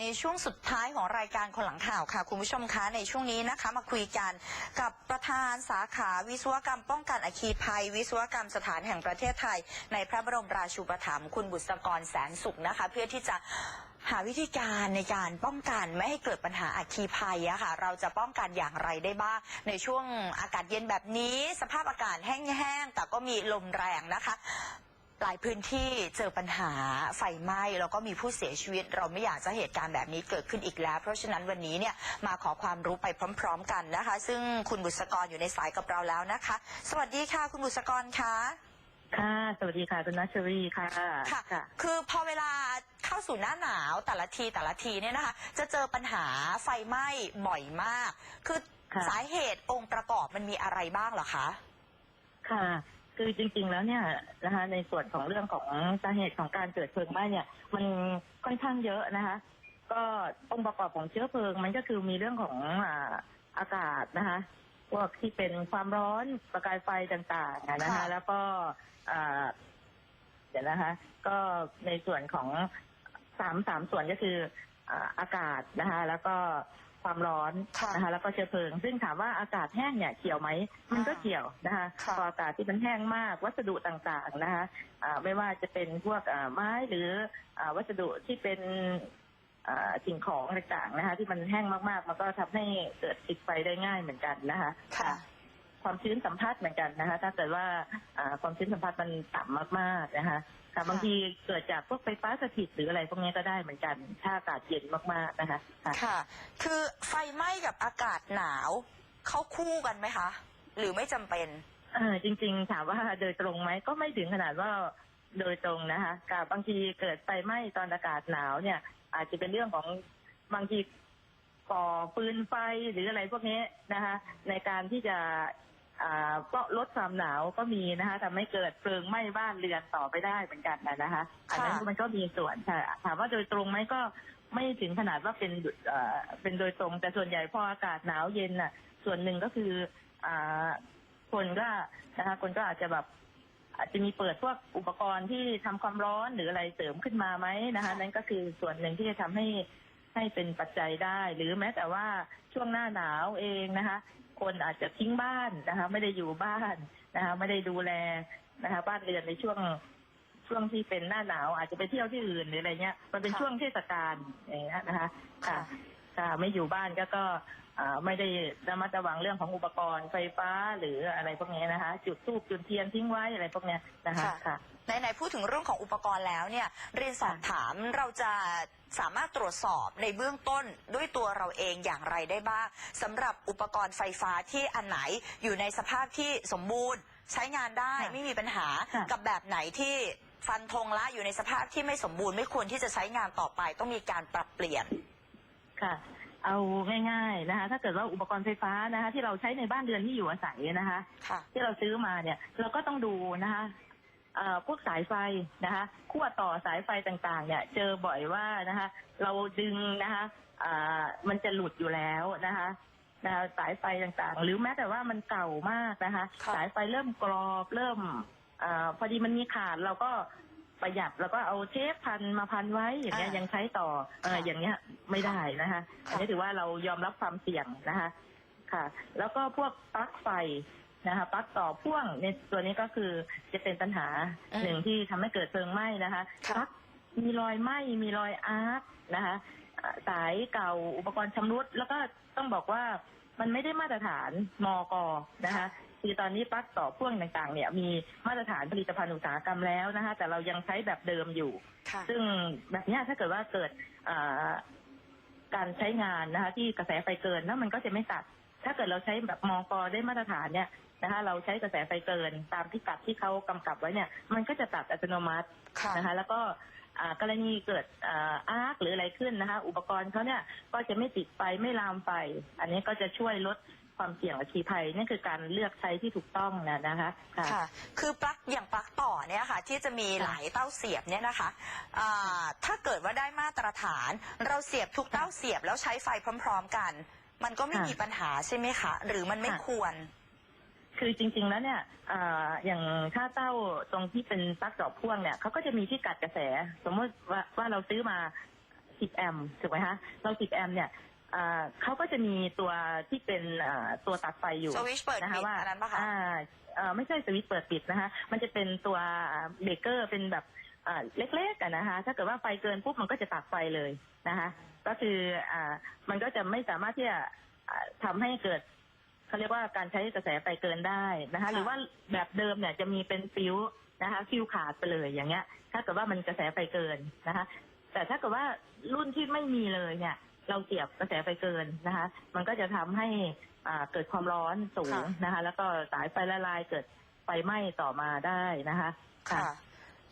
ในช่วงสุดท้ายของรายการคนหลังข่าวค่ะ คุณผู้ชมคะในช่วงนี้นะคะ มาคุยกันกับประธานสาขาวิศวกรรมป้องกันอัคคีภัย วิศวกรรมสถานแห่งประเทศไทย ในพระบรมราชูปถัมภ์คุณบุษกรแสนสุขนะคะ เพื่อที่จะหาวิธีการในการป้องกันไม่ให้เกิดปัญหาอัคคีภัยอะค่ะ เราจะป้องกันอย่างไรได้บ้าง ในช่วงอากาศเย็นแบบนี้ สภาพอากาศแห้งๆแต่ก็มีลมแรงนะคะ หลายพื้นที่เจอปัญหาไฟไหม้แล้วก็มีผู้เสียชีวิต เราไม่อยากจะเหตุการณ์แบบนี้เกิดขึ้นอีกแล้ว เพราะฉะนั้นวันนี้เนี่ยมาขอความรู้ไปพร้อม ๆ กันนะคะ ซึ่งคุณบุษกรอยู่ในสายกับเราแล้วนะคะ สวัสดีค่ะ คุณบุษกรคะค่ะ สวัสดีค่ะคุณนัชชรีค่ะค่ะ คือพอเวลาเข้าสู่หน้าหนาวแต่ละทีแต่ละทีเนี่ยนะคะ จะเจอปัญหาไฟไหม้บ่อยมาก คือค่ะสาเหตุองค์ประกอบมันมีอะไรบ้างเหรอคะค่ะ คือจริง ๆ แล้วเนี่ยนะคะในส่วนของเรื่องของสาเหตุของการเกิดเพลิงไหม้เนี่ย มันค่อนข้างเยอะนะคะ ก็องค์ประกอบของเชื้อเพลิง มันก็คือมีเรื่องของอ่าอากาศนะคะพวกที่เป็นความร้อนประกายไฟต่างๆอะนะคะค่ะแล้วก็อ่าเดี๋ยวนะคะ ก็ในส่วนของสามสามส่วนก็คืออ่าอากาศนะคะ แล้วก็ ความร้อนค่ะนะคะแล้วก็เชื้อเพลิง ซึ่งถามว่าอากาศแห้งเนี่ยเกี่ยวไหมมันก็อ่าเกี่ยวนะคะค่ะพออากาศที่มันแห้งมากวัสดุต่างๆนะคะอ่าไม่ว่าจะเป็นพวกอ่าไม้หรืออาวัสดุที่เป็นอ่าสิ่งของต่างๆนะคะ ที่มันแห้งมากๆ มันก็ทำให้เกิดติดไฟได้ง่ายเหมือนกันนะคะ ค่ะ ความชื้นสัมผัสเหมือนกันนะคะ ถ้าเกิดว่าอ่าความชื้นสัมผัสมันต่ำมากๆนะคะ ค่ะบางทีเกิดจากพวกไฟฟ้าสถิตหรืออะไรพวกนี้ก็ได้เหมือนกันถ้าอากาศเย็นมากๆนะคะค่ะค่ะคือไฟไหม้กับอากาศหนาวเขาคู่กันไหมคะ หรือไม่จำเป็นเออจริง ๆ ถามว่าโดยตรงไหมก็ไม่ถึงขนาดว่าโดยตรงนะคะกับบางทีเกิดไฟไหม้ตอนอากาศหนาวเนี่ย อาจจะเป็นเรื่องของบางทีก่อปืนไฟหรืออะไรพวกนี้นะคะ ในการที่จะ อ่าก็ลดความหนาวก็มีนะคะทำให้เกิดเพลิงไหม้บ้านเรือนต่อไปได้เหมือนกันนะนะคะอันนั้นค่ะมันก็มีส่วนค่ะถามว่าโดยตรงไหมก็ไม่ถึงขนาดว่าเป็นเอ่อเป็นโดยตรง แต่ส่วนใหญ่พออากาศหนาวเย็นน่ะ ส่วนหนึ่งก็คืออ่าคนก็นะคะคนก็อาจจะแบบอาจจะมีเปิดพวกอุปกรณ์ที่ทำความร้อนหรืออะไรเสริมขึ้นมาไหมนะคะ นั่นก็คือส่วนหนึ่งที่จะทำให้ให้เป็นปัจจัยได้ หรือแม้แต่ว่าช่วงหน้าหนาวเองนะคะ คนอาจจะทิ้งบ้านนะคะ ไม่ได้อยู่บ้านนะคะ ไม่ได้ดูแลนะคะ บ้านเรือนในช่วงช่วงที่เป็นหน้าหนาวอาจจะไปเที่ยวที่อื่นหรืออะไรเงี้ย มันเป็นค่ะช่วงเทศกาลอย่างเงี้ยนะคะค่ะค่ะ ค่ะไม่อยู่บ้านก็ก็อ่าไม่ได้ระมัดระวังเรื่องของอุปกรณ์ไฟฟ้าหรืออะไรพวกนี้นะคะ จุดทูบจุดเทียนทิ้งไว้อะไรพวกเนี้ยนะคะค่ะค่ะไหนๆพูดถึงเรื่องของอุปกรณ์แล้วเนี่ย เรียนสอบถามเราจะ สามารถตรวจสอบในเบื้องต้นด้วยตัวเราเองอย่างไรได้บ้างสำหรับอุปกรณ์ไฟฟ้าที่อันไหนอยู่ในสภาพที่สมบูรณ์ ใช้งานได้ค่ะไม่มีปัญหาค่ะกับแบบไหนที่ฟันธงละอยู่ในสภาพที่ไม่สมบูรณ์ไม่ควรที่จะใช้งานต่อไปต้องมีการปรับเปลี่ยนค่ะ เอาง่ายๆนะคะถ้าเกิดว่าอุปกรณ์ไฟฟ้านะคะ ที่เราใช้ในบ้านเรือนที่อยู่อาศัยนะคะค่ะที่เราซื้อมาเนี่ย เราก็ต้องดูนะคะเอ่อ พวกสายไฟนะคะขั้วต่อสายไฟต่างๆ เนี่ย เจอบ่อยว่านะคะ เราดึงนะคะอ่ามันจะหลุดอยู่แล้วนะคะนะคะสายไฟต่างๆ หรือแม้แต่ว่ามันเก่ามากนะคะค่ะสายไฟเริ่มกรอบเริ่มอาพอดีมันมีขาดเราก็ประหยัดแล้วก็เอาเทปพันมาพันไว้อย่างเงี้ยอ่ายัยังใช้ต่อเออค่ะอย่างเงี้ยไม่ได้นะคะค่ะอันนี้ถือว่าเรายอมรับความเสี่ยงนะคะ ค่ะ แล้วก็พวกปลั๊กไฟ นะคะปลั๊กต่อพ่วงในตัวนี้ก็คือจะเป็นปัญหาอืม หนึ่งที่ทำให้เกิดเพลิงไหม้นะคะค่ะปลั๊กมีรอยไหม้มีรอยอาร์คนะคะอ่าสายเก่าอุปกรณ์ชำรุด แล้วก็ต้องบอกว่ามันไม่ได้มาตรฐานมกนะคะคือตอนนี้ปลั๊กต่อพ่วงต่างๆ เนี่ย มีมาตรฐานผลิตภัณฑ์อุตสาหกรรมแล้วนะคะ แต่เรายังใช้แบบเดิมอยู่ ค่ะ ซึ่งแบบเนี้ยถ้าเกิดว่าเกิดอ่าการใช้งานนะคะ ที่กระแสไฟเกินแล้วมันก็จะไม่ตัด ถ้าเกิดเราใช้แบบมอกอได้มาตรฐานเนี่ยนะคะเราใช้กระแสไฟเกินตามที่กัดที่เขากำกับไว้เนี่ยมันก็จะตัดอัตโนมัติค่ะนะคะแล้วก็อ่ากรณีเกิดอ่าอาร์คหรืออะไรขึ้นนะคะ อุปกรณ์เขาเนี่ยก็จะไม่ติดไฟไม่ลามไฟ อันนี้ก็จะช่วยลดความเสี่ยงอัคคีภัยนี่คือการเลือกใช้ที่ถูกต้องนะนะคะค่ะ ค่ะ คือปลั๊กอย่างปลั๊กต่อเนี่ยค่ะ ที่จะมีหลายเต้าเสียบเนี่ยนะคะอ่าถ้าเกิดว่าได้มาตรฐาน เราเสียบทุกเต้าเสียบแล้วใช้ไฟพร้อม ๆ กัน มันก็ไม่ค่ะมีปัญหาใช่ไหมคะ หรือมันไม่ค่ะควร คือจริง ๆ แล้วเนี่ยอาอย่างถ้าเต้าตรงที่เป็นปลั๊กต่อพ่วงเนี่ยเขาก็จะมีที่กัดกระแส สมมติว่าว่าเราซื้อมา 10 แอมป์ถูกไหมคะเรา 10 แอมป์เนี่ยอ่าเขาก็จะมีตัวที่เป็นอ่าตัวตัดไฟอยู่สวิตช์เปิดนะคะปิดว่าอันนั้นปะคะ อ่าเอ่อไม่ใช่สวิตช์เปิดปิดนะคะ มันจะเป็นตัวเบรกเกอร์เป็นแบบอ่าเล็กๆกันนะคะ ถ้าเกิดว่าไฟเกินปุ๊บมันก็จะตัดไฟเลยนะคะ ก็คืออ่ามันก็จะไม่สามารถที่จะอ่าทำให้เกิด เขาเรียกว่าการใช้กระแสไฟเกินได้นะคะค่ะหรือว่าแบบเดิมเนี่ยจะมีเป็นฟิวนะคะฟิวขาดไปเลยอย่างเงี้ย ถ้าเกิดว่ามันกระแสไฟเกินนะคะ แต่ถ้าเกิดว่ารุ่นที่ไม่มีเลยเนี่ย เราเสียบกระแสไฟเกินนะคะ มันก็จะทำให้อ่าเกิดความร้อนสูงนะคะ แล้วก็สายไฟละลายเกิดไฟไหม้ต่อมาได้นะคะ ค่ะ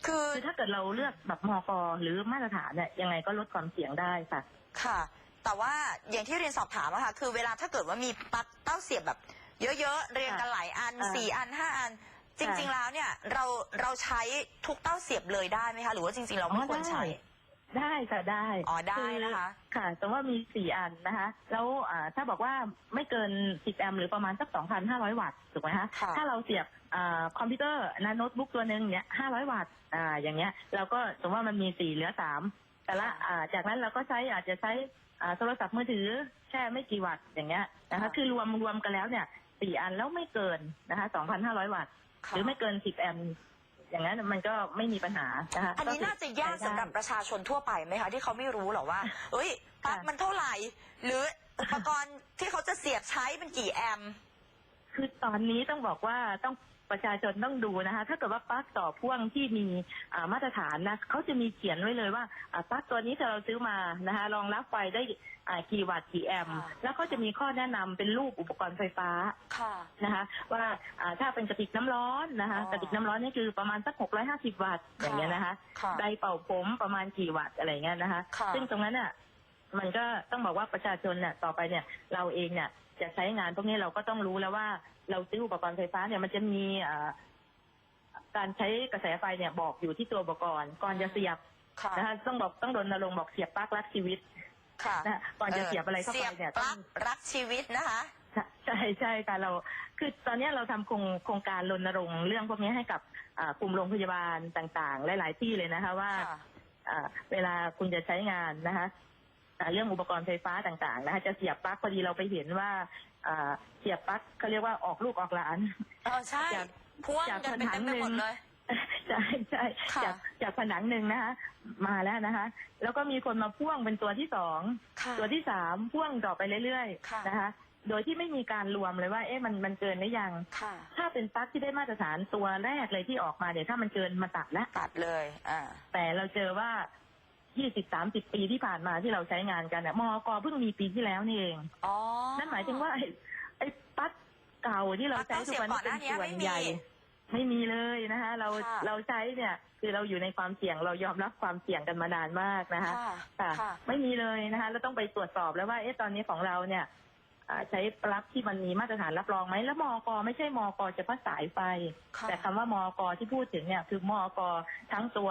คือคือถ้าเกิดเราเลือกแบบมอกหรือมาตรฐานเนี่ยยังไงก็ลดความเสี่ยงได้ค่ะ ค่ะ แต่ว่าอย่างที่เรียนสอบถามอะค่ะคือเวลาถ้าเกิดว่ามีปลั๊กเต้าเสียบแบบ เยอะๆเรียงกันหลายอันอ่า สี่อันห้าอัน จริง ๆ แล้วเนี่ยเราเราใช้ทุกเต้าเสียบเลยได้ไหมคะหรือว่าจริงๆเราไม่ควรใช้ ได้ค่ะได้อ๋อได้นะคะค่ะ แต่ว่ามีสี่อันนะคะ แล้วอ่าถ้าบอกว่าไม่เกิน 10 แอมป์หรือประมาณสัก 2,500 วัตต์ถูกไหมคะค่ะ ถ้าเราเสียบอ่าคอมพิวเตอร์นะโน้ตบุ๊กตัวหนึ่งเนี่ย500 วัตต์อ่าอย่างเงี้ยเราก็สมมติว่ามันมีสี่เหลือสามแต่ละอ่าจากนั้นเราก็ใช้อาจจะใช้ อ่าโทรศัพท์มือถือแค่ไม่กี่วัตต์อย่างเงี้ยนะคะ คือรวมรวมกันแล้วเนี่ยสี่อันแล้วไม่เกินนะคะ2,500วัตต์หรือไม่เกิน10แอมป์อย่างนั้นมันก็ไม่มีปัญหานะคะอันนี้น่าจะยากสำหรับประชาชนทั่วไปไหมคะ ที่เขาไม่รู้หรอว่า เอ้ยปลั๊กมันเท่าไหร่ หรืออุปกรณ์ที่เขาจะเสียบใช้เป็นกี่แอมป์คือตอนนี้ต้องบอกว่าต้องประชาชนต้องดูนะคะ ถ้าเกิดว่าปลั๊กต่อพ่วงที่มีอ่ามาตรฐานนะเขาจะมีเขียนไว้เลยว่าอ่าปลั๊กตัวนี้ถ้าเราซื้อมานะคะรองรับไฟได้อ่ากี่วัตต์กี่แอมป์แล้วก็จะมีข้อแนะนำเป็นรูปอุปกรณ์ไฟฟ้าค่ะนะคะ ว่าอ่าถ้าเป็นกระติกน้ำร้อนนะคะอ๋อกระติกน้ำร้อนนี่คือประมาณสัก650วัตต์อย่างเงี้ยนะคะค่ะไดร์เป่าผมประมาณกี่วัตต์อะไรเงี้ยนะคะค่ะซึ่งตรงนั้นน่ะมันก็ต้องบอกว่าประชาชนเนี่ยต่อไปเนี่ยเราเองเนี่ยจะใช้งานพวกนี้เราก็ต้องรู้แล้วว่า เราซื้ออุปกรณ์ไฟฟ้าเนี่ยมันจะมีอ่าการใช้กระแสไฟเนี่ยบอกอยู่ที่ตัวอุปกรณ์ก่อนจะเสียบค่ะนะคะต้องบอกต้องรณรงค์บอกเสียบปลั๊กรักชีวิตค่ะนะก่อนจะเสียบอะไรเข้าไปเนี่ยปต้ลั๊อกงรักชีวิตนะคะใช่ใช่ค่ะเราคือตอนนี้เราทำโครงโครงการรณรงค์เรื่องพวกนี้ให้กับอ่ากลุ่มโรงพยาบาลต่างๆ หลาย ๆ ที่เลยนะคะว่าค่ะอ่าเวลาคุณจะใช้งานนะคะอ่าเรื่องอุปกรณ์ไฟฟ้าต่างๆนะคะจะเสียบปลั๊กพอดีเราไปเห็นว่า อ่าเสียบปลั๊กเขาเรียกว่าออกลูกออกหลาน เออใช่จากพ่วงจากกันเป็นเต็มไปหมดผนังหนึ่งเลย ใช่ใช่ค่ะ จากจากผนังหนึ่งนะคะมาแล้วนะคะ แล้วก็มีคนมาพ่วงเป็นตัวที่สอง ค่ะ ตัวที่สามพ่วงต่อไปเรื่อยค่ะ ๆนะคะ โดยที่ไม่มีการรวมเลยว่า เอ๊ะมันมันเกินหรือยัง ค่ะ ถ้าเป็นปลั๊กที่ได้มาตรฐานตัวแรกเลยที่ออกมาเดี๋ยวถ้ามันเกินมาตัดแล้ว ตัดเลย อ่า แต่เราเจอว่า 20 30ปีที่ผ่านมาที่เราใช้งานกันเนี่ยมอกเพิ่งมีปีที่แล้วนี่เองอ๋อนั่นหมายถึงว่าไอ้ไอ้ปลั๊กเก่าที่เราใช้ทุกวันนี้เป็นส่วนใหญ่ไม่มีเลยนะคะ เราค่ะเราใช้เนี่ย คือเราอยู่ในความเสี่ยงเรายอมรับความเสี่ยงกันมานานมากนะคะค่ะค่ะค่ะไม่มีเลยนะคะเราต้องไปตรวจสอบแล้วว่าเอ๊ะตอนนี้ของเราเนี่ยอ่า ใช้ปลั๊กที่มันมีมาตรฐานรับรองไหมแล้วมอกไม่ใช่มอกเฉพาะสายไฟ ค่ะแต่คำว่ามอกที่พูดถึงเนี่ยคือมอกทั้งตัว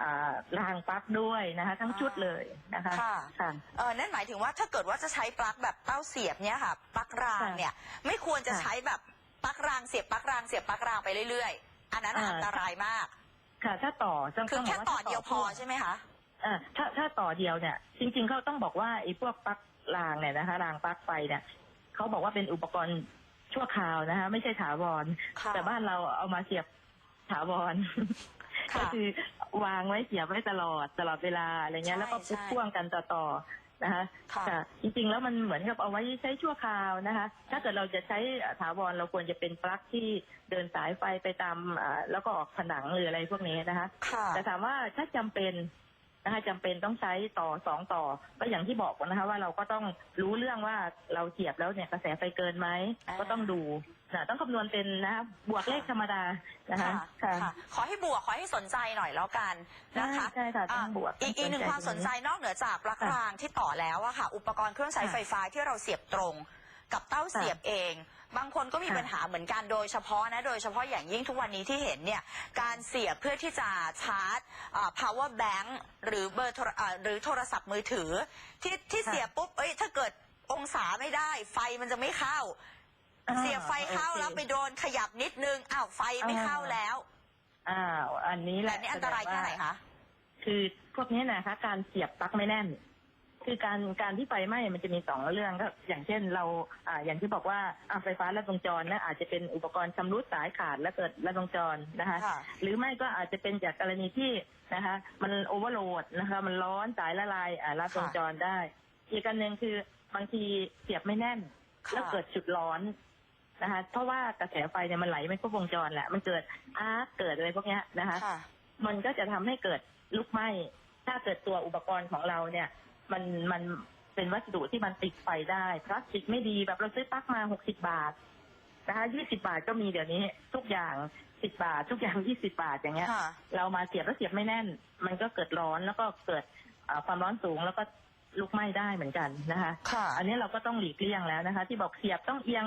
อ่ารางปลั๊กด้วยนะคะ ทั้งชุดเลยนะคะค่ะ ค่ะ เออนั่นหมายถึงว่าถ้าเกิดว่าจะใช้ปลั๊กแบบเต้าเสียบเนี่ยค่ะปลั๊กรางค่ะเนี่ย ไม่ควรจะค่ะใช้แบบปลั๊กรางเสียบปลั๊กรางเสียบปลั๊กรางไปเรื่อยๆ อันนั้นอ่า อันตรายมาก ค่ะ ถ้าต่อต้องคือต้งบแค่กาต่อถ้าเดียวพอใช่ไหมคะ อ่าถ้าถ้าต่อเดียวเนี่ย จริง ๆเขาต้องบอกว่าไอ้พวกปลั๊กรางเนี่ยนะคะรางปลั๊กไฟเนี่ยเขาบอกว่าเป็นอุปกรณ์ชั่วคราวนะคะไม่ใช่ถาวร ค่ะแต่บ้านเราเอามาเสียบถาวรค่ะก็คือวางไว้เสียบไว้ตลอดตลอดเวลาอะไรเงี้ยใช่แล้วก็ใช่พ่วงกันต่อๆนะคะค่ะค่ะจริงๆแล้วมันเหมือนกับเอาไว้ใช้ชั่วคราวนะคะ ถ้าเกิดเราจะใช้ถาวรเราควรจะเป็นปลั๊กที่เดินสายไฟไปตามอ่าแล้วก็ออกผนังหรืออะไรพวกนี้นะคะ ค่ะ แต่ถามว่าถ้าจำเป็น นะคะจำเป็นต้องใช้ต่อสองต่อ ก็อย่างที่บอกนะคะว่าเราก็ต้องรู้เรื่องว่าเราเสียบแล้วเนี่ยกระแสไฟเกินไหมอ่า ก็ต้องดูนะต้องคำนวณเป็นนะคะบวกเลขธรรมดานะคะค่ะค่ะขอให้บวกขอให้สนใจหน่อยแล้วกันนะคะ ใช่ค่ะต้องบวกอีกอีกหนึ่งความสนใจนอกเหนือจากปลั๊กรางที่ต่อแล้วอะค่ะ อุปกรณ์เครื่องใช้ไฟฟ้าที่เราเสียบตรง กับเต้าเสียบเอง บางคนก็มีค่ะปัญหาเหมือนกันโดยเฉพาะนะ โดยเฉพาะอย่างยิ่งทุกวันนี้ที่เห็นเนี่ยการเสียบเพื่อที่จะชาร์จอ่า power bank หรือเบอร์โทรอ่าหรือโทรศัพท์มือถือ ที่ที่ค่ะเสียบปุ๊บเอ้ยถ้าเกิดองศาไม่ได้ ไฟมันจะไม่เข้าอ่าเสียบไฟเข้าโอคแล้วไปโดนขยับนิดนึงอ้าวไฟไม่เข้าแล้วอ้าวอันนี้แหแบละบนี้อันตรายแค่ไหนคะคือพวกนี้นะคะ การเสียบปลั๊กไม่แน่น คือการการที่ไฟไหม้มันจะมีสองเรื่องก็อย่างเช่นเราอ่าอย่างที่บอกว่าอ่าไฟฟ้าลัดวงจรนะอาจจะเป็นอุปกรณ์ชำรุดสายขาดและเกิดลัดวงจรนะคะ ค่ะหรือไม่ก็อาจจะเป็นจากกรณีที่นะคะ มันโอเวอร์โหลดนะคะ มันร้อนสายละลายอ่าลัดวงจรได้ อีกอันหนึ่งคือบางทีเสียบไม่แน่น ค่ะ แล้วเกิดจุดร้อนนะคะ เพราะว่ากระแสไฟเนี่ยมันไหลไม่ครบวงจรแหละมันเกิดอาร์คเกิดอะไรพวกเนี้ยนะคะ ค่ะ มันก็จะทำให้เกิดลุกไหม้ ถ้าเกิดตัวอุปกรณ์ของเราเนี่ย มันมันเป็นวัสดุที่มันติดไฟได้พลาสติกไม่ดีแบบเราซื้อปลั๊กมาหกสิบาทนะคะยี่สิบาทก็มีเดี๋ยวนี้ ทุกอย่างสิบบาท ทุกอย่างยี่สิบาทอย่างเงี้ยค่ะเรามาเสียบแล้วเสียบไม่แน่น มันก็เกิดร้อนแล้วก็เกิดเอ่อความร้อนสูงแล้วก็ลุกไหม้ได้เหมือนกันนะคะค่ะอันนี้เราก็ต้องหลีกเลี่ยงแล้วนะคะ ที่บอกเสียบต้องเอียง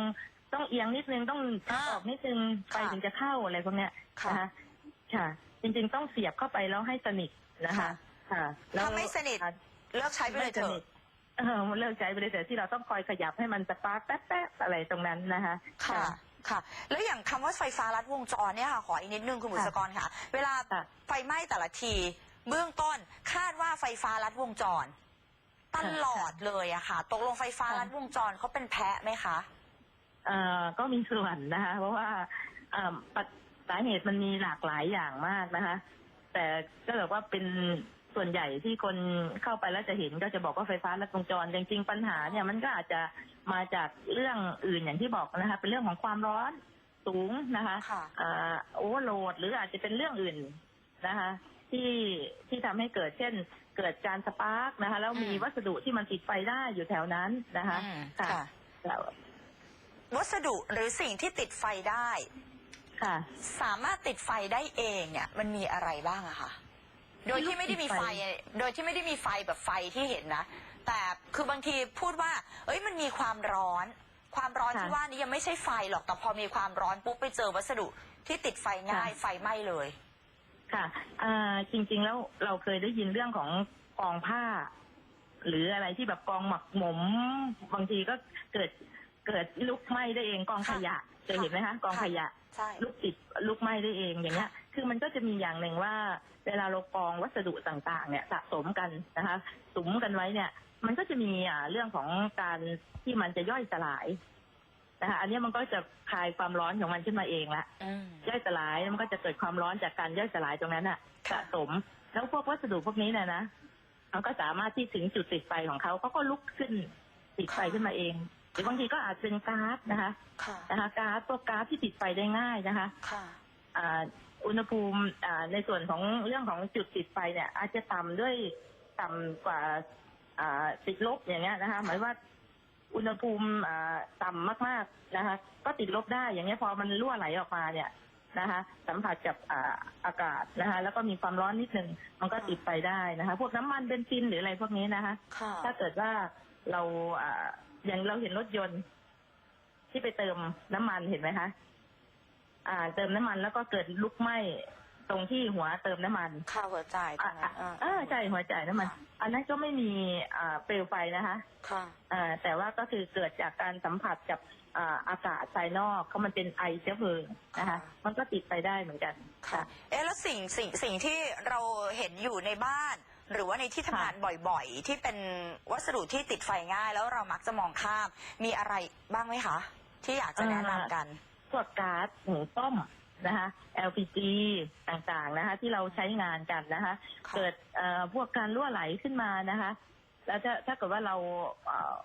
ต้องเอียงนิดนึงต้องพักอ่าออกนิดนึงไฟค่ะถึงจะเข้าอะไรพวกเนี้ยค่ะนะคะค่ะ จริงๆต้องเสียบเข้าไปแล้วให้สนิทนะคะ ค่ะแล้วถ้าไม่สนิทอะ เลิกใช้ไปเลยเถไม่สนิอะทเออมันเลิกใช้ไปเลยแต่ที่เราต้องคอยขยับให้มันสปาร์คแป๊บๆอะไรตรงนั้นนะคะ ค่ะค่ะ แล้วอย่างคำว่าไฟฟ้าลัดวงจรเนี่ยค่ะ ขออีกนิดนึงคุณบุษกรค่ะ เวลาค่ะไฟไหม้แต่ละที เบื้องต้นคาดว่าไฟฟ้าลัดวงจร ตลอดเลยอะค่ะ ตกลงไฟฟ้าค่ะ ลัดวงจรเขาเป็นแพะไหมคะ เอ่อก็มีส่วนนะคะ เพราะว่าเอ่อปัจสาเหตุมันมีหลากหลายอย่างมากนะคะ แต่ก็แบบว่าเป็น ส่วนใหญ่ที่คนเข้าไปแล้วจะเห็นก็จะบอกว่าไฟฟ้าลัดวงจร จริง ๆ ปัญหาเนี่ยมันก็อาจจะมาจากเรื่องอื่นอย่างที่บอกนะคะ เป็นเรื่องของความร้อนสูงนะคะค่ะโอเวอร์โหลดหรืออาจจะเป็นเรื่องอื่นนะคะ ที่ที่ทำให้เกิดเช่น เกิดการสปาร์กนะคะ แล้วมีอืมวัสดุที่มันติดไฟได้อยู่แถวนั้นนะคะอืมค่ะค่ะค่ะวัสดุหรือสิ่งที่ติดไฟได้ ค่ะ สามารถติดไฟได้เองเนี่ย มันมีอะไรบ้างอะคะ โดยที่ไม่ได้มีไฟ โดยที่ไม่ได้มีไฟแบบไฟที่เห็นนะ แต่คือบางทีพูดว่า เอ้ยมันมีความร้อน ความร้อนค่ะที่ว่านี้ยังไม่ใช่ไฟหรอกแต่พอมีความร้อนปุ๊บไปเจอวัสดุที่ติดไฟง่ายค่ะไฟไหม้เลย ค่ะอ่าจริงๆแล้วเราเคยได้ยินเรื่องของกองผ้า หรืออะไรที่แบบกองหมักหมม บางทีก็เกิดเกิดลุกไหม้ได้เองกองขยะเคยเห็นไหมคะกองขยะใช่ลุกติดลุกไหม้ได้เองอย่างเงี้ย คือมันก็จะมีอย่างหนึ่งว่า เวลาเรากองวัสดุต่างๆ เนี่ยสะสมกันนะคะสุมกันไว้เนี่ย มันก็จะมีอ่าเรื่องของการที่มันจะย่อยสลายนะคะอันเนี้ยมันก็จะคลายความร้อนของมันขึ้นมาเองละอืมย่อยสลายแล้วมันก็จะเกิดความร้อนจากการย่อยสลายตรงนั้นอะค่ะสะสม แล้วพวกวัสดุพวกนี้เนี่ยนะมันก็สามารถที่ถึงจุดติดไฟของเขาเขาก็ลุกขึ้นติดไฟขึ้นมาเองหรือบางทีก็อาจเป็นก๊าซนะคะค่ะนะคะก๊าซพวกก๊าซที่ติดไฟได้ง่ายนะคะค่ะอ่า อุณหภูมิอ่าในส่วนของเรื่องของจุดติดไฟเนี่ย อาจจะต่ำด้วยต่ำกว่าอ่าติดลบอย่างเงี้ยนะคะ หมายว่าอุณหภูมิอ่าต่ำมากๆนะคะ ก็ติดลบได้อย่างเงี้ยพอมันรั่วไหลออกมาเนี่ยนะคะ สัมผัสกับอ่าอากาศนะคะ แล้วก็มีความร้อนนิดนึงมันก็ติดไฟได้นะคะ พวกน้ำมันเบนซินหรืออะไรพวกนี้นะคะค่ะถ้าเกิดว่าเราอ่าอย่างเราเห็นรถยนต์ที่ไปเติมน้ำมันเห็นไหมคะ อ่า เติมน้ำมันแล้วก็เกิดลุกไหม้ตรงที่หัวเติมน้ำมันค่าหัวจ่ายตรอ่างนั้นอ่าอ่าใช่หัวจ่ายน้ำมัน อันนั้นก็ไม่มีอ่าเปลวไฟนะคะ ค่ะอ่าแต่ว่าก็คือเกิดจากการสัมผัสกับอ่าอากาศภายนอกเขามันเป็นไอเชื้อเพลิงนะคะค่ะมันก็ติดไปได้เหมือนกัน ค่ะ เอ๊ะแล้วสิ่งสิ่งสิ่งที่เราเห็นอยู่ในบ้าน หรือว่าในที่ทำงานบ่อยๆ ที่เป็นวัสดุที่ติดไฟง่าย แล้วเรามักจะมองข้ามมีอะไรบ้างไหมคะ ที่อยากจะแนะนำกัน พวกก๊าซหุงต้มนะคะ LPG ต่างๆนะคะ ที่เราใช้งานกันนะคะ ค่ะ เกิดเอ่อพวกการรั่วไหลขึ้นมานะคะ แล้วถ้าถ้าเกิดว่าเราเอ่อ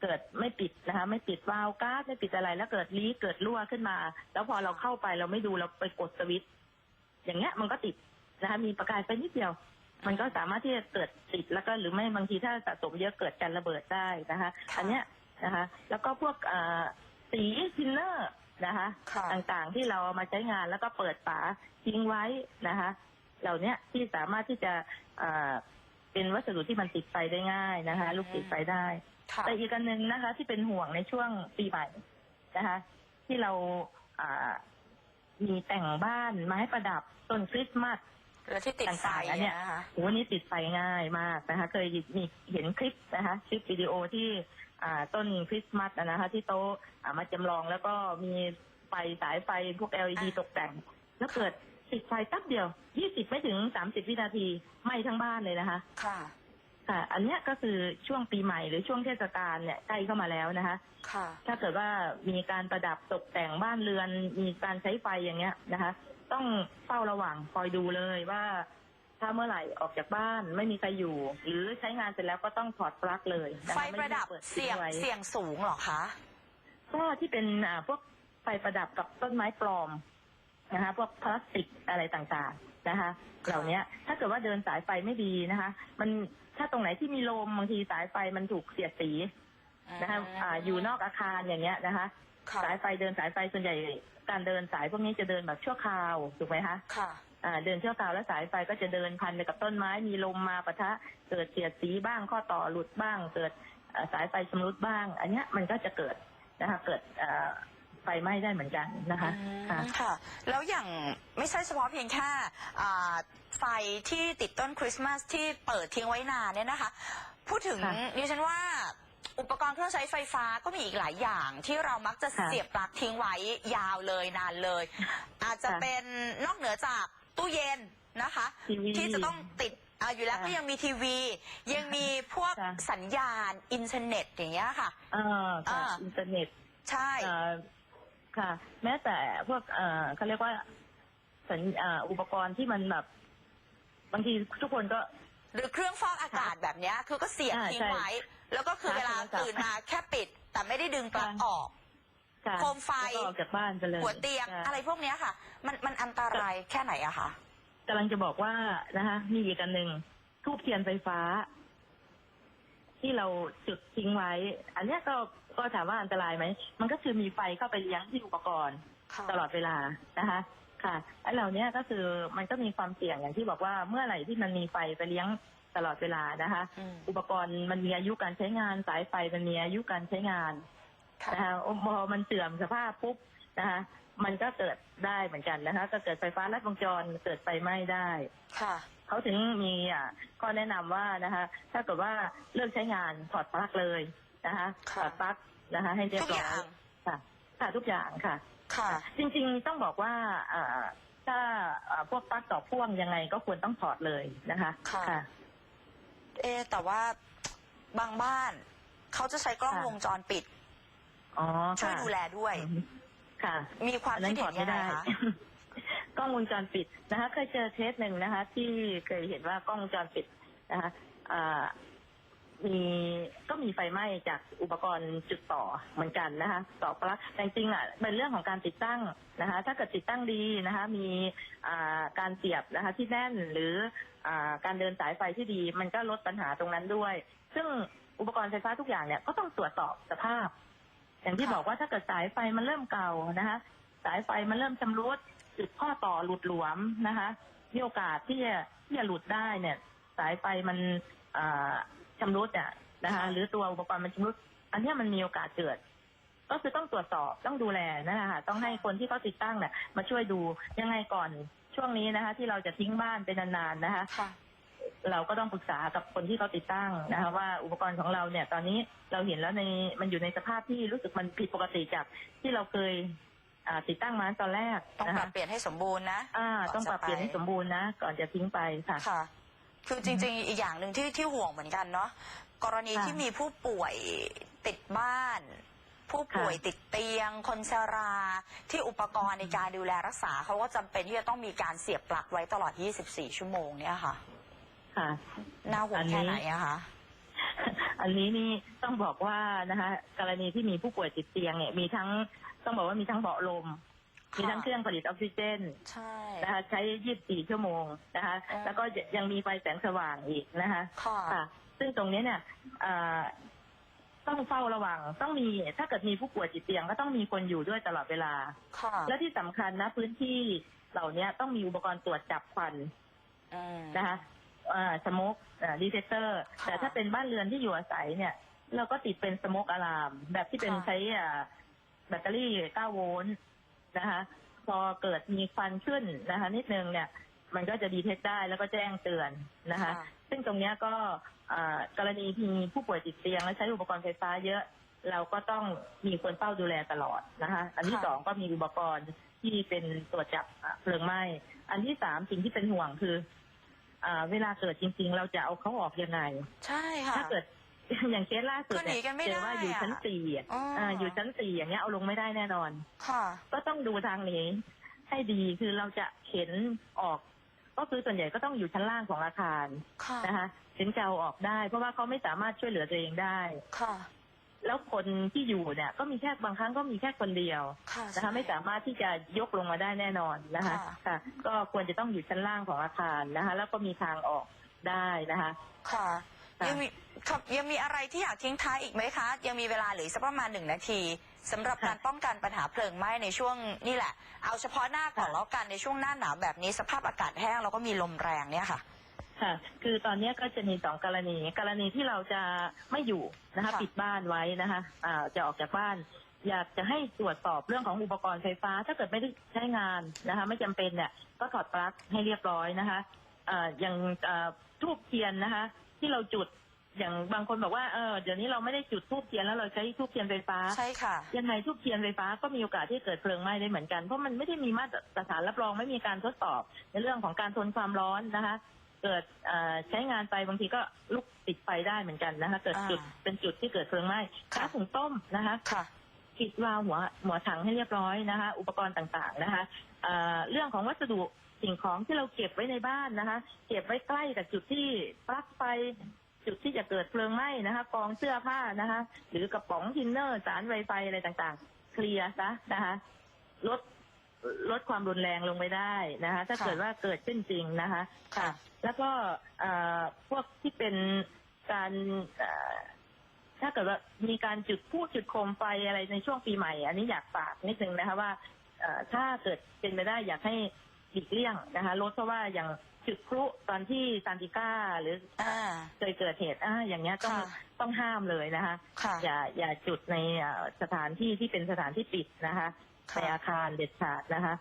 เกิดไม่ปิดนะคะ ไม่ปิดวาล์วก๊าซไม่ปิดอะไร แล้วเกิดลีกเกิดรั่วขึ้นมา แล้วพอเราเข้าไปเราไม่ดูเราไปกดสวิตช์อย่างเงี้ยมันก็ติดนะคะ มีประกายไฟนิดเดียว มันก็สามารถที่จะเกิดติดแล้วก็หรือไม่บางทีถ้าสะสมเยอะเกิดการระเบิดได้นะคะ ค่ะ อันเนี้ยนะคะ แล้วก็พวกเอ่อสีทินเนอร์ นะคะค่ะต่างๆที่เราเอามาใช้งานแล้วก็เปิดฝาทิ้งไว้นะคะ เหล่าเนี้ยที่สามารถที่จะเอ่อเป็นวัสดุที่มันติดไฟได้ง่ายนะคะ ลูกติดไฟได้ ค่ะแต่อีกอันหนึ่งนะคะ ที่เป็นห่วงในช่วงปีใหม่นะคะ ที่เราอ่ามีแต่งบ้านไม้ประดับต้นคริสต์มาส แล้วที่ติดไฟต่างๆอันเนี้ยนะคะโหวันนี้ติดไฟง่ายมากนะคะ เคยมีเห็นคลิปนะคะ คลิปวิดีโอที่ อ่าต้นคริสต์มาสอะนะคะ ที่โต๊ะอ่ามาจำลองแล้วก็มีไฟสายไฟพวก LED อะตกแต่ง แล้วเกิดติดไฟแป๊บเดียว ยี่สิบไม่ถึงสามสิบวินาทีไหม้ทั้งบ้านเลยนะคะ ค่ะ ค่ะ อันเนี้ยก็คือช่วงปีใหม่หรือช่วงเทศกาลเนี่ยใกล้เข้ามาแล้วนะคะ ค่ะ ถ้าเกิดว่ามีการประดับตกแต่งบ้านเรือน มีการใช้ไฟอย่างเงี้ยนะคะ ต้องเฝ้าระวังคอยดูเลยว่า ถ้าเมื่อไหร่ออกจากบ้านไม่มีใครอยู่ หรือใช้งานเสร็จแล้วก็ต้องถอดปลั๊กเลยนคไฟประดับม่ใช่เสี่ยงปิไว้เสี่ยงสูงเหรอคะ ก็ที่เป็นอ่าพวกไฟประดับกับต้นไม้ปลอมนะคะพวกพลาสติกอะไรต่างๆนะคะค่ะเหล่านี้ถ้าเกิดว่าเดินสายไฟไม่ดีนะคะ มันถ้าตรงไหนที่มีลมบางทีสายไฟมันถูกเสียดสีนะคะอ่าอยู่นอกอาคารอย่างเงี้ยนะคะ ค่ะสายไฟเดินสายไฟส่วนใหญ่การเดินสายพวกนี้จะเดินแบบชั่วคราวถูกไหมคะ ค่ะอ่า เดินชั่วคราวแล้วสายไฟก็จะเดินพันไปกับต้นไม้มีลมมาปะทะเกิดเสียดสีบ้างข้อต่อหลุดบ้าง เกิดเอ่อสายไฟชำรุดบ้าง อันเนี้ยมันก็จะเกิดนะคะเกิดเอ่อไฟไหม้ได้เหมือนกันนะคะอืมค่ะค่ะ แล้วอย่างไม่ใช่เฉพาะเพียงแค่อ่าไฟที่ติดต้นคริสต์มาสที่เปิดทิ้งไว้นานเนี่ยนะคะ พูดถึงค่ะดิฉันว่าอุปกรณ์เครื่องใช้ไฟฟ้าก็มีอีกหลายอย่างที่เรามักจะค่ะเสียบปลั๊กทิ้งไว้ยาวเลยนานเลย อาจจะค่ะเป็นนอกเหนือจาก ตู้เย็นนะคะ ทีวีที่จะต้องติดอ่าอยู่แล้วค่ะก็ยังมีทีวี ยังมีพวกค่ะ สัญญาณอินเทอร์เน็ตอย่างเงี้ยค่ะเอ่อค่ะอ่า อินเทอร์เน็ตใช่เอ่อค่ะ แม้แต่พวกเอ่อเขาเรียกว่าสัญอ่าอุปกรณ์ที่มันแบบบางทีทุกคนก็ หรือเครื่องฟอกอากาศแบบเนี้ยคือก็เสียบอ่าทิ้งใช่ไว้ แล้วก็คือใช่เวลาใช่ตื่นมาแค่ปิด แต่ไม่ได้ดึงปลั๊กค่ะ ออก ค่ะโคมไฟ แล้วก็ออกจากบ้านไปเลยหัวเตียงค่ะอะไรพวกเนี้ยค่ะ มันมันอันตรายแค่ไหนอะคะกำลังจะบอกว่านะคะ มีอีกอันหนึ่งทูบเทียนไฟฟ้า ที่เราจุดทิ้งไว้ อันเนี้ยก็ก็ถามว่าอันตรายไหมมันก็คือมีไฟเข้าไปเลี้ยงที่อุปกรณ์ ค่ะ ตลอดเวลานะคะ ค่ะไอ้เหล่านี้ก็คือมันก็มีความเสี่ยงอย่างที่บอกว่าเมื่อไหร่ที่มันมีไฟไปเลี้ยงตลอดเวลานะคะ อืม อุปกรณ์มันมีอายุการใช้งาน สายไฟมันมีอายุการใช้งานค่ะ นะคะพอมันเสื่อมสภาพปุ๊บนะคะมันก็เกิดได้เหมือนกันนะคะก็เกิดไฟฟ้าลัดวงจรเกิดไฟไหม้ได้ค่ะเขาถึงมีอะข้อแนะนำว่านะคะ ถ้าเกิดว่าเลิกใช้งานถอดปลั๊กเลยนะคะถค่ะอดปลั๊กนะคะ ให้เรียทุบกอร้อย่างยค่ะค่ะทุกอย่างค่ะ ค่ะ จริงๆต้องบอกว่าอ่าถ้าอ่าพวกปลั๊กต่อพ่วงยังไงก็ควรต้องถอดเลยนะคะค่ะ เอ๊ะแต่ว่าบางบ้านเขาจะใช้กล้องค่ะวงจรปิด อ๋อช่วยค่ะดูแลด้วย ค่ะมีความอันนั้คินดถเห็อดนไม่ยังไงได้ คะกล้องวงจรปิดนะคะ เคยเจอเคสหนึ่งนะคะ ที่เคยเห็นว่ากล้องวงจรปิดนะคะอ่ามีก็มีไฟไหม้จากอุปกรณ์จุดต่อเหมือนกันนะคะต่อปลั๊กแต่จริงๆอะเป็นเรื่องของการติดตั้งนะคะ ถ้าเกิดติดตั้งดีนะคะ มีอ่าการเสียบนะคะ ที่แน่นหรืออ่าการเดินสายไฟที่ดี มันก็ลดปัญหาตรงนั้นด้วย ซึ่งอุปกรณ์ไฟฟ้าทุกอย่างเนี่ยก็ต้องตรวจสอบสภาพ อย่างที่ค่ะบอกว่าถ้าเกิดสายไฟมันเริ่มเก่านะคะ สายไฟมันเริ่มชำรุดจุดข้อต่อหลุดหลวมนะคะมีโอกาสที่จะที่จะหลุดได้เนี่ย สายไฟมันอ่าชำรุดเนี่ยนะคะหรือตัวอุปกรณ์มันชำรุด อันเนี้ยมันมีโอกาสเกิด ก็คือต้องตรวจสอบต้องดูแลนะคะต้องให้คนที่เขาติดตั้งเนี่ยมาช่วยดูยังไงก่อนช่วงนี้นะคะ ที่เราจะทิ้งบ้านไปนานๆนะคะค่ะ เราก็ต้องปรึกษากับคนที่เขาติดตั้งนะคะว่าอุปกรณ์ของเราเนี่ย ตอนนี้เราเห็นแล้วในมันอยู่ในสภาพที่รู้สึกมันผิดปกติจากที่เราเคยอ่าติดตั้งมาตอนแรกต้องนะปรัคะบเปลี่ยนให้สมบูรณ์นะอ่าก่อนต้องปรับเปลี่ยนจะไปให้สมบูรณ์นะก่อนจะทิ้งไปค่ะค่ะคือจริงๆ อีกอย่างหนึ่งที่ที่ห่วงเหมือนกันเนาะกรณีค่ะที่มีผู้ป่วยติดบ้าน ผู้ป่วยค่ะติดเตียง คนชราที่อุปกรณ์ในการดูแลรักษาเขาก็จำเป็นที่จะต้องมีการเสียบปลั๊กไว้ตลอด 24 ชั่วโมงเนี่ยค่ะ ค่ะ น่าห่วอังนนี้แค่ไหนอะคะอันนี้นี่ต้องบอกว่านะคะ กรณีที่มีผู้ป่วยติดเตียงเนี่ยมีทั้งต้องบอกว่ามีทั้งเบาะลม มีทั้งเครื่องผลิตออกซิเจนใช่นะคะใช้24ชั่วโมงนะคะอืมแล้วก็ยังมีไฟแสงสว่างอีกนะคะค่ะค่ะซึ่งตรงนี้เนี่ยอ่าต้องเฝ้าระวังต้องมีถ้าเกิดมีผู้ป่วยติดเตียงก็ต้องมีคนอยู่ด้วยตลอดเวลาค่ะและที่สำคัญนะ พื้นที่เหล่านี้ต้องมีอุปกรณ์ตรวจจับควันอืมนะคะ สโมกดีเทคเตอร์ค่ะแต่ถ้าเป็นบ้านเรือนที่อยู่อาศัยเนี่ย เราก็ติดเป็นสโมกอะลาม แบบที่เป็นค่ะใช้อ่าแบตเตอรี่ 9 โวลต์นะคะ พอเกิดมีควันขึ้นนะคะ นิดนึงเนี่ย มันก็จะดีเทคได้แล้วก็แจ้งเตือนนะคะค่ะซึ่งตรงเนี้ยก็อ่ากรณีที่มีผู้ป่วยติดเตียง และใช้อุปกรณ์ไฟฟ้าเยอะ เราก็ต้องมีคนเฝ้าดูแลตลอดนะคะ อันที่ค่ะสองก็มีอุปกรณ์ที่เป็นตรวจจับอะเพลิงไหม้ อันที่สามสิ่งที่เป็นห่วงคือ อ่าเวลาเกิดจริง ๆ เราจะเอาเขาออกยังไง ใช่ค่ะ ถ้าเกิด อย่างเคสล่าสุดก็หนีกันไม่เจอว่าได้อยู่อะชั้นสี่อะอ๋ออ่าอยู่ชั้นสี่อย่างเงี้ยเอาลงไม่ได้แน่นอน ค่ะ ก็ต้องดูทางหนี้ ให้ดีคือเราจะเข็นออก ก็คือส่วนใหญ่ก็ต้องอยู่ชั้นล่างของอาคารค่ะ นะคะถึงจะเอาออกได้ เพราะว่าเขาไม่สามารถช่วยเหลือตัวเองได้ ค่ะ แล้วคนที่อยู่เนี่ยก็มีแค่บางครั้งก็มีแค่คนเดียวค่ะนะคะไม่สามารถที่จะยกลงมาได้แน่นอนนะคะค่ะ ค่ะ ก็ควรจะต้องอยู่ชั้นล่างของอาคารนะคะ แล้วก็มีทางออกได้นะคะ ค่ะ ค่ะ ยังมีครับยังมีอะไรที่อยากทิ้งท้ายอีกไหมคะ ยังมีเวลาเหลืออกสักประมาณหนึ่งนาทีสำหรับการป้องกันปัญหาเพลิงไหม้ในช่วงนี่แหละ เอาเฉพาะหน้าก่อนแล้วกันในช่วงหน้าหนาวแบบนี้สภาพอากาศแห้งแล้วก็มีลมแรงเนี่ยค่ะ ค่ะ คือตอนนี้ก็จะมีสองกรณี กรณีที่เราจะไม่อยู่นะคะค่ะปิดบ้านไว้นะคะอ่าจะออกจากบ้าน อยากจะให้ตรวจสอบเรื่องของอุปกรณ์ไฟฟ้า ถ้าเกิดไม่ได้ใช้งานนะคะ ไม่จำเป็นเนี่ยก็ถอดปลั๊กให้เรียบร้อยนะคะอ่าอย่างอ่าทูบเทียนนะคะ ที่เราจุดอย่างบางคนบอกว่าเออเดี๋ยวนี้เราไม่ได้จุดทูบเทียนแล้วเราใช้ทูบเทียนไฟฟ้าใช่ค่ะยังไงทูบเทียนไฟฟ้าก็มีโอกาสที่จะเกิดเพลิงไหม้ได้เหมือนกันเพราะมันไม่ได้มีมาตรฐานรับรองไม่มีการทดสอบในเรื่องของการทนความร้อนนะคะ เกิดเอ่อใช้งานไปบางทีก็ลุกติดไฟได้เหมือนกันนะคะ เกิดจุดอ่าเป็นจุดที่เกิดเพลิงไหม้ค่ะ ถ้าถุงต้มนะคะค่ะ ปิดวาล์วหัวหัวถังให้เรียบร้อยนะคะ อุปกรณ์ต่างๆนะคะเอ่อเรื่องของวัสดุสิ่งของที่เราเก็บไว้ในบ้านนะคะ เก็บไว้ใกล้กับจุดที่ปลั๊กไฟจุดที่จะเกิดเพลิงไหม้นะคะกองเสื้อผ้านะคะ หรือกระป๋องทินเนอร์สารไวไฟอะไรต่างๆ เคลียร์ซะนะคะลด ลดความรุนแรงลงไปได้นะคะ ถ้าค่ะเกิดว่าเกิดขึ้นจริงนะคะค่ะ แล้วก็เอ่อพวกที่เป็นการเอ่อถ้าเกิดว่ามีการจุดพูดจุดโคมไฟอะไรในช่วงปีใหม่ อันนี้อยากฝากนิดนึงนะคะว่าเอ่อถ้าเกิดเป็นไปได้อยากให้หลีกเลี่ยงนะคะลดเพราะว่าอย่างจุดพลุตอนที่ซานติก้าหรืออ่าเคยเกิดเหตุอ่าอย่างเงี้ยต้องค่ะต้องห้ามเลยนะคะค่ะอย่าอย่าจุดในเอ่อสถานที่ที่เป็นสถานที่ปิดนะคะ ค่ะ ในอาคารเด็ดขาดนะคะ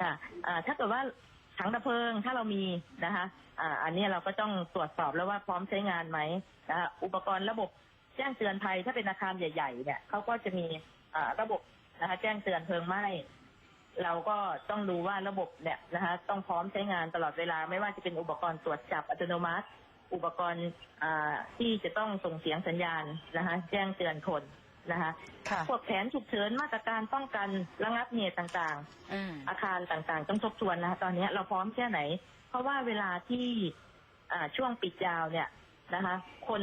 ค่ะอ่าถ้าเกิดว่าถังดับเพลิงถ้าเรามีนะคะอ่าอันนี้เราก็ต้องตรวจสอบแล้วว่าพร้อมใช้งานไหมนะคะอุปกรณ์ระบบแจ้งเตือนภัยถ้าเป็นอาคารใหญ่ๆเนี่ยเขาก็จะมีอ่าระบบนะคะแจ้งเตือนเพลิงไหม้เราก็ต้องดูว่าระบบเนี่ยนะคะต้องพร้อมใช้งานตลอดเวลา ไม่ว่าจะเป็นอุปกรณ์ตรวจจับอัตโนมัติ อุปกรณ์อ่าที่จะต้องส่งเสียงสัญญาณนะคะแจ้งเตือนคน นะคะค่ะพวกแผนฉุกเฉินมาตรการป้องกันระงับเหตุต่างอืมๆอาคารต่างๆ ต้องทบทวนนะคะตอนนี้เราพร้อมแค่ไหน เพราะว่าเวลาที่อ่าช่วงปิดยาวเนี่ยนะคะ คน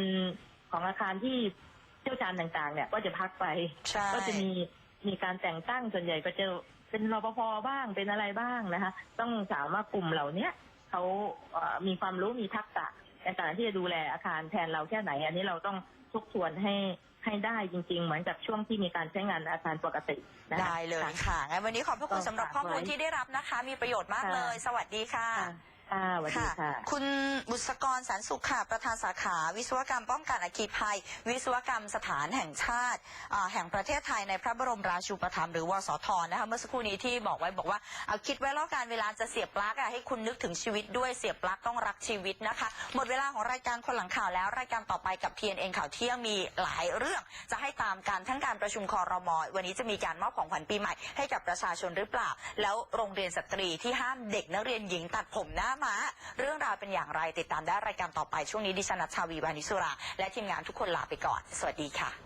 ของอาคารที่เชี่ยวชาญต่างๆ เนี่ยก็จะพักไปใช่ก็จะมีมีการแต่งตั้งส่วนใหญ่ก็จะเป็นรปภบ้างเป็นอะไรบ้างนะคะ ต้องถามว่ากลุ่มเหล่าเนี้ยเขาเอ่อมีความรู้มีทักษะในการที่จะดูแลอาคารแทนเราแค่ไหน อันนี้เราต้องทบทวนให้ ให้ได้จริง ๆ เหมือนกับช่วงที่มีการใช้งานอาคารปกตินะคะได้เลยค่ะค่ะงั้นวันนี้ขอบพระคุณก็สำหรับข้อมูลฝากไว้ที่ได้รับนะคะ มีประโยชน์มากค่ะเลย สวัสดีค่ะ ค่ะ ค่ะสวัสดีค่ะ คุณบุษกรแสนสุขค่ะ ประธานสาขาวิศวกรรมป้องกันอัคคีภัย วิศวกรรมสถานแห่งชาติอ่าแห่งประเทศไทยในพระบรมราชูปถัมภ์หรือวสทนะคะเมื่อสักครู่นี้ที่บอกไว้บอกว่าเอาคิดไว้แล้วการเวลาจะเสียบปลั๊กอะให้คุณนึกถึงชีวิตด้วยเสียบปลั๊กต้องรักชีวิตนะคะ หมดเวลาของรายการคนหลังข่าวแล้วรายการต่อไปกับ TNN ข่าวเที่ยงมีหลายเรื่อง จะให้ตามการทั้งการประชุมคอรมอวันนี้จะมีการมอบของขวัญปีใหม่ให้กับประชาชนหรือเปล่า แล้วโรงเรียนสตรีที่ห้ามเด็กนักเรียนหญิงตัดผมหน้าหมา เรื่องราวเป็นอย่างไรติดตามได้รายการต่อไปช่วงนี้ดิฉันนัชชาวีวานิสุรา และทีมงานทุกคนลาไปก่อน สวัสดีค่ะ